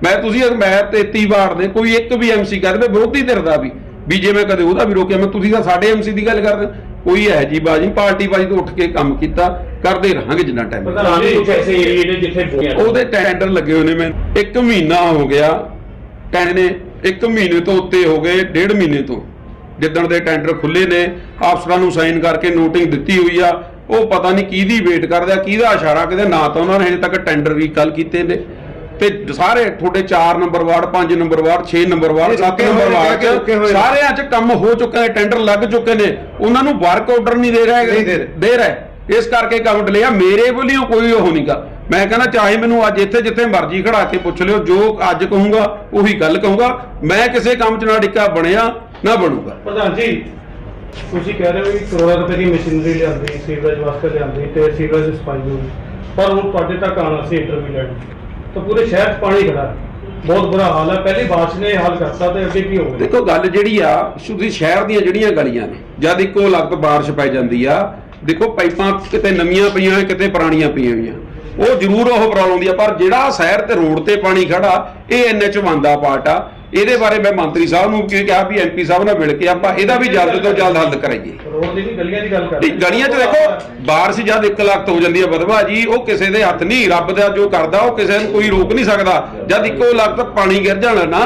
ਮੈਂ ਤੁਸੀਂ ਮੈਂ 33 ਵਾਰ ਦੇ ਕੋਈ ਇੱਕ ਵੀ ਐਮਸੀ ਕਹਿੰਦੇ ਵਿਰੋਧੀ ਧਿਰ ਦਾ ਵੀ। ਵੀ ਜੇ ਮੈਂ ਕਦੇ ਉਹਦਾ ਵੀ ਰੋਕਿਆ ਮੈਂ ਤੁਸੀਂ ਤਾਂ ਸਾਡੇ ਐਮਸੀ ਦੀ ਗੱਲ ਕਰਦੇ ਕੋਈ ਹੈ ਜੀ ਬਾਜੀ ਪਾਰਟੀ ਬਾਜੀ ਤੋਂ ਉੱਠ ਕੇ ਕੰਮ ਕੀਤਾ ਕਰਦੇ ਰਹਾਂਗੇ ਜਿੰਨਾ ਟਾਈਮ ਪ੍ਰਧਾਨ ਜੀ ਕੁਝ ਐਸੇ ਏਰੀਏ ਨੇ ਜਿੱਥੇ ਬੋਲਿਆ ਉਹਦੇ ਟੈਂਡਰ ਲੱਗੇ ਹੋਏ ਨੇ ਮੈਂ। ਇੱਕ ਮਹੀਨਾ ਹੋ ਗਿਆ ਟੈਂਡ ਨੇ ਇੱਕ ਮਹੀਨੇ ਤੋਂ ਉੱਤੇ ਹੋ ਗਏ ਡੇਢ ਮਹੀਨੇ ਤੋਂ। ਜਿੱਦਣ ਦੇ ਟੈਂਡਰ ਖੁੱਲੇ ਨੇ ਅਫਸਰਾਂ ਨੂੰ ਸਾਈਨ ਕਰਕੇ ਨੋਟਿੰਗ ਦਿੱਤੀ ਹੋਈ ਆ। ਉਹ ਪਤਾ ਨਹੀਂ ਕਿਹਦੀ ਵੇਟ ਕਰਦੇ ਆ ਕਿਹਦਾ ਇਸ਼ਾਰਾ ਕਿਤੇ ਨਾ ਤਾਂ ਉਹਨਾਂ ਨੇ ਹਜੇ ਤੱਕ ਟੈਂਡਰ ਵੀ ਕੱਲ ਕੀਤੇ ਨੇ। ਤੇ ਸਾਰੇ ਤੁਹਾਡੇ 4 number ward 5 number ward 6 number ward ਇਹ 7 ਰੁਕੇ ਨੰਬਰ ਵਾਰਡ ਚ। ਸਾਰਿਆਂ 'ਚ ਕੰਮ ਹੋ ਚੁੱਕੇ ਨੇ ਟੈਂਡਰ ਲੱਗ ਚੁੱਕੇ ਨੇ। ਉਹਨਾਂ ਨੂੰ ਵਰਕ ਆਰਡਰ ਨਹੀਂ ਦੇ ਰਹੇ ਨਹੀਂ ਦੇ ਰਹੇ। ਦੇ ਰਿਹਾ। ਇਸ ਕਰਕੇ ਕੰਮ ਡਿਲੇ ਆ ਮੇਰੇ ਵੱਲੋਂ ਕੋਈ ਉਹ ਨਹੀਂਗਾ ਮੈਂ ਕਹਿੰਦਾ ਚਾਹੇ ਮੈਨੂੰ ਅੱਜ ਇੱਥੇ ਜਿੱਥੇ ਮਰਜ਼ੀ ਖੜਾ ਕੇ ਪੁੱਛ ਲਿਓ ਜੋ ਅੱਜ ਕਹੂੰਗਾ ਉਹੀ ਗੱਲ ਕਹੂੰਗਾ। ਮੈਂ ਕਿਸੇ ਕੰਮ 'ਚ ਨਾ ਡਿੱਕਾ ਬਣਿਆ ਨਾ ਬਣੂਗਾ। ਪ੍ਰਧਾਨ ਜੀ ਤੁਸੀਂ ਕਹਿ ਰਹੇ ਹੋ ਕਿ ਕਰੋੜਾਂ ਰੁਪਏ ਦੀ ਮਸ਼ੀਨਰੀ ਲਿਆਂਦੀ ਸੀਵਰੇਜ ਵਾਸਤੇ ਲਿਆਂਦੀ ਤੇ ਸੀਵਰੇਜ ਸਫ਼ਾਈ ਹੋਈ। ਪਰ ਹੁਣ ਤੁਹਾਡੇ ਤੱਕ ਆਉਣਾ ਸੀ ਇੰਟਰਵਿਊ ਲੈਣ ਤਾਂ ਪੂਰੇ ਸ਼ਹਿਰ 'ਚ ਪਾਣੀ ਖੜਾ। ਬਹੁਤ ਬੁਰਾ ਹਾਲ ਹੈ। ਪਹਿਲੀ ਬਾਰਿਸ਼ ਨੇ ਹਾਲ ਕਰਤਾ ਤੇ ਅੱਗੇ ਕੀ ਹੋਵੇਗਾ? ਦੇਖੋ ਗੱਲ ਜਿਹੜੀ ਆ ਤੁਸੀਂ ਸ਼ਹਿਰ ਦੀਆਂ ਜਿਹੜੀਆਂ ਗਲੀਆਂ ਨੇ ਜਦ ਇੱਕੋ ਲਗਤ ਬਾਰਿਸ਼ ਪੈ ਜਾਂਦੀ ਆ ਦੇਖੋ ਪਾਈਪਾਂ ਕਿਤੇ ਨਵੀਆਂ ਪਈਆਂ ਕਿਤੇ ਪੁਰਾਣੀਆਂ ਪਈਆਂ ਹੋਈਆਂ। ਉਹ ਜ਼ਰੂਰ ਉਹ ਪ੍ਰੋਬਲਮ ਆਉਂਦੀ ਆ ਪਰ ਜਿਹੜਾ ਸ਼ਹਿਰ ਤੇ ਰੋਡ ਤੇ ਪਾਣੀ ਖੜਾ ਇਹ ਐਨਐਚ ਬੰਦਾ ਪਾਰਟ ਆ। ਇਹਦੇ ਬਾਰੇ ਮੈਂ ਮੰਤਰੀ ਸਾਹਿਬ ਨੂੰ ਕੀ ਕਿਹਾ ਵੀ ਐਮਪੀ ਸਾਹਿਬ ਨਾਲ ਮਿਲ ਕੇ ਆਪਾਂ ਇਹਦਾ ਵੀ ਜਲਦ ਤੋਂ ਜਲਦ ਹੱਲ ਕਰਾਈਏ। ਰੋਡ ਦੀ ਨਹੀਂ ਗਲੀਆਂ ਦੀ ਗੱਲ 'ਚ ਦੇਖੋ ਬਾਰਿਸ਼ ਜਦ 1 ਲੱਖ ਹੋ ਜਾਂਦੀ ਹੈ ਬਦਵਾ ਜੀ ਉਹ ਕਿਸੇ ਦੇ ਹੱਥ ਨਹੀਂ ਰੱਬ ਦਾ ਜੋ ਕਰਦਾ ਉਹ ਕਿਸੇ ਨੂੰ ਕੋਈ ਰੋਕ ਨਹੀਂ ਸਕਦਾ। ਜਦ ਇੱਕੋ ਲੱਖ ਪਾਣੀ ਗਿਰ ਜਾਣਾ ਨਾ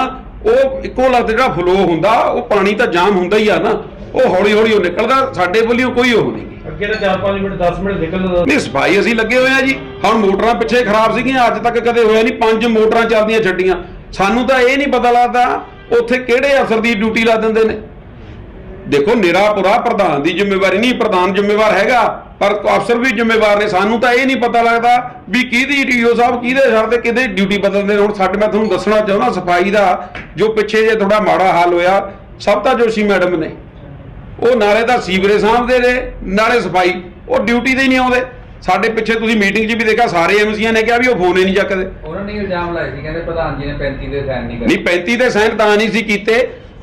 ਉਹ ਇੱਕੋ ਲੱਖ ਜਿਹੜਾ ਫਲੋ ਹੁੰਦਾ ਉਹ ਪਾਣੀ ਤਾਂ ਜਾਮ ਹੁੰਦਾ ਹੀ ਆ ਨਾ। ਉਹ ਹੌਲੀ ਹੌਲੀ ਉਹ ਨਿਕਲਦਾ ਸਾਡੇ ਵੱਲੋਂ ਕੋਈ ਉਹ ਨਹੀਂ। ਅੱਗੇ ਤਾਂ 4-5 ਮਿੰਟ 10 ਮਿੰਟ ਨਿਕਲਦਾ ਨਹੀਂ ਸਫ਼ਾਈ ਅਸੀਂ ਲੱਗੇ ਹੋਏ ਆ ਜੀ। ਹੁਣ ਮੋਟਰਾਂ ਪਿੱਛੇ ਖਰਾਬ ਸੀਗੀਆਂ ਅੱਜ ਤੱਕ ਕਦੇ ਹੋਇਆ ਨਹੀਂ ਪੰਜ ਮੋਟਰਾਂ ਚੱਲਦੀਆਂ ਛੱਡੀਆਂ। ਸਾਨੂੰ ਤਾਂ ਇਹ ਨਹੀਂ ਪਤਾ ਲੱਗਦਾ ਉੱਥੇ ਕਿਹੜੇ ਅਫਸਰ ਦੀ ਡਿਊਟੀ ਲਾ ਦਿੰਦੇ ਨੇ। ਦੇਖੋ ਨਿਰਾਪੁਰਾ ਪ੍ਰਧਾਨ ਦੀ ਜ਼ਿੰਮੇਵਾਰੀ ਨਹੀਂ ਪ੍ਰਧਾਨ ਜ਼ਿੰਮੇਵਾਰ ਹੈਗਾ ਪਰ ਅਫਸਰ ਵੀ ਜ਼ਿੰਮੇਵਾਰ ਨੇ। ਸਾਨੂੰ ਤਾਂ ਇਹ ਨਹੀਂ ਪਤਾ ਲੱਗਦਾ ਵੀ ਕਿਹਦੀ ਡੀਓ ਸਾਹਿਬ ਕਿਹਦੇ ਸਰ ਤੇ ਕਿਹਦੇ ਡਿਊਟੀ ਬਦਲਦੇ ਨੇ। ਹੁਣ ਸਾਡੇ ਮੈਂ ਤੁਹਾਨੂੰ ਦੱਸਣਾ ਚਾਹੁੰਦਾ ਸਫ਼ਾਈ ਦਾ ਜੋ ਪਿੱਛੇ ਜੇ ਥੋੜਾ ਮਾੜਾ ਹਾਲ ਹੋਇਆ ਸਭ ਜੋਸ਼ੀ ਮੈਡਮ ਨੇ। ਉਹ ਨਾਲੇ ਤਾਂ ਸੀਵਰੇਜ ਸਾਂਭਦੇ ਨੇ ਨਾਲੇ ਸਫ਼ਾਈ ਉਹ ਡਿਊਟੀ ਤੇ ਹੀ ਨਹੀਂ ਆਉਂਦੇ। ਸਾਡੇ ਪਿੱਛੇ ਤੁਸੀਂ ਮੀਟਿੰਗ 'ਚ ਵੀ ਦੇਖਿਆ ਸਾਰੇ ਐਮਸੀਆਂ ਨੇ ਕਿਹਾ ਵੀ ਉਹ ਫੋਨ ਹੀ ਨਹੀਂ ਚੱਕਦੇ। ਉਹਨਾਂ ਨੇ ਇਲਜ਼ਾਮ ਲਾਇਆ ਸੀ ਕਹਿੰਦੇ ਪ੍ਰਧਾਨ ਜੀ ਨੇ 35 ਦੇ ਸਾਈਨ ਨਹੀਂ ਨਹੀਂ 35 ਦੇ ਸਾਈਨ ਤਾਂ ਨਹੀਂ ਸੀ ਕੀਤੇ।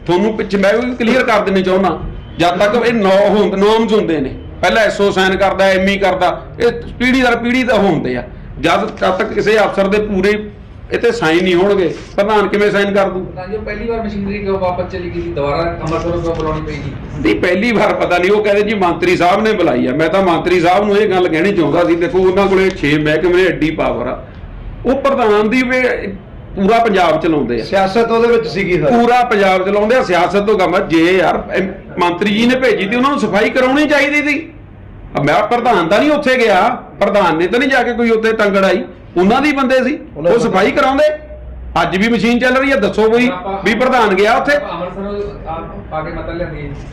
ਤੁਹਾਨੂੰ ਪਿੱਛੇ ਮੈਂ ਵੀ ਕਲੀਅਰ ਕਰ ਦੇਣਾ ਚਾਹੁੰਦਾ ਜਦ ਤੱਕ ਇਹ ਨੌ ਹੁੰਦ ਨੋਮਸ ਹੁੰਦੇ ਨੇ। ਪਹਿਲਾਂ ਐਸਓ ਸਾਈਨ ਕਰਦਾ ਐਮਈ ਕਰਦਾ ਇਹ ਪੀੜੀ ਦਰ ਪੀੜੀ ਤਾਂ ਹੁੰਦੇ ਆ। ਜਦ ਤੱਕ ਕਿਸੇ ਅਫਸਰ ਦੇ ਪੂਰੇ ਇਤੇ ਸਾਈਨ ਨਹੀਂ ਹੋਣਗੇ। ਪ੍ਰਧਾਨ ਕਿਵੇਂ ਸਾਈਨ ਕਰ ਦੂ ਪ੍ਰਧਾਨ ਜੀ ਉਹ ਪਹਿਲੀ ਵਾਰ ਮਸ਼ੀਨਰੀ ਕਿਉਂ ਵਾਪਸ ਚਲੀ ਗਈ ਸੀ? ਦੁਬਾਰਾ ਅੰਮ੍ਰਿਤਸਰੋਂ ਕਿਉਂ ਬੁਲਾਉਣੀ ਪਈ ਜੀ ਨਹੀਂ ਪਹਿਲੀ ਵਾਰ ਪਤਾ ਨਹੀਂ ਉਹ ਕਹਿੰਦੇ ਜੀ ਮੰਤਰੀ ਸਾਹਿਬ ਨੇ ਬੁਲਾਈ ਆ। ਮੈਂ ਤਾਂ ਮੰਤਰੀ ਸਾਹਿਬ ਨੂੰ ਇਹ ਗੱਲ ਕਹਿਣੀ ਚਾਹੁੰਦਾ ਸੀ ਦੇਖੋ ਉਹਨਾਂ ਕੋਲੇ 6 ਮਹਿਕਮੇ ਨੇ ਐਡੀ ਪਾਵਰ ਆ। ਉਹ ਪ੍ਰਧਾਨ ਦੀ ਵੇ ਪੂਰਾ ਪੰਜਾਬ ਚਲਾਉਂਦੇ ਆ। ਸਿਆਸਤ ਉਹਦੇ ਵਿੱਚ ਸੀਗੀ ਸਰ। ਪੂਰਾ ਪੰਜਾਬ ਚਲਾਉਂਦੇ ਆ ਸਿਆਸਤ ਤੋਂ ਕੰਮ। ਜੇ ਯਾਰ ਮੰਤਰੀ ਜੀ ਨੇ ਭੇਜੀ ਤੇ ਉਹਨਾਂ ਨੂੰ ਸਫ਼ਾਈ ਕਰਾਉਣੀ ਚਾਹੀਦੀ ਸੀ। ਆ ਮੈਂ ਪ੍ਰਧਾਨ ਤਾਂ ਨਹੀਂ ਉੱਥੇ ਗਿਆ। ਪ੍ਰਧਾਨ ਨੇ ਤਾਂ ਨਹੀਂ ਜਾ ਕੇ ਕੋਈ ਉੱਥੇ ਟੰਗੜ ਆਈ। ਉਹਨਾਂ ਦੀ ਬੰਦੇ ਸੀ ਉਹ ਸਫ਼ਾਈ ਕਰਾਉਂਦੇ। ਅੱਜ ਵੀ ਮਸ਼ੀਨ ਚੱਲ ਰਹੀ ਹੈ ਦੱਸੋ ਕੋਈ ਵੀ ਪ੍ਰਧਾਨ ਗਿਆ ਉੱਥੇ। ਹੈ।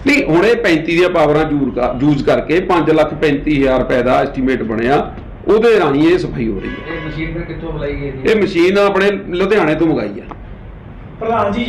ਨਹੀਂ ਹੁਣ ਇਹ 35 ਦੀਆਂ ਪਾਵਰਾਂ ਯੂਜ਼ ਕਰ- ਯੂਜ਼ ਕਰਕੇ 5 ਲੱਖ 35000 ਰੁਪਏ ਦਾ ਐਸਟੀਮੇਟ ਬਣਿਆ। ਉਹਦੇ ਰਾਹੀਂ ਇਹ ਸਫ਼ਾਈ ਹੋ ਰਹੀ ਹੈ। ਇਹ ਮਸ਼ੀਨ ਫਿਰ ਕਿੱਥੋਂ ਬੁਲਾਈ ਗਈ ਹੈ ਇਹ ਮਸ਼ੀਨ ਆਪਣੇ ਲੁਧਿਆਣੇ ਤੋਂ ਮੰਗਾਈ ਆ ਪ੍ਰਧਾਨ ਜੀ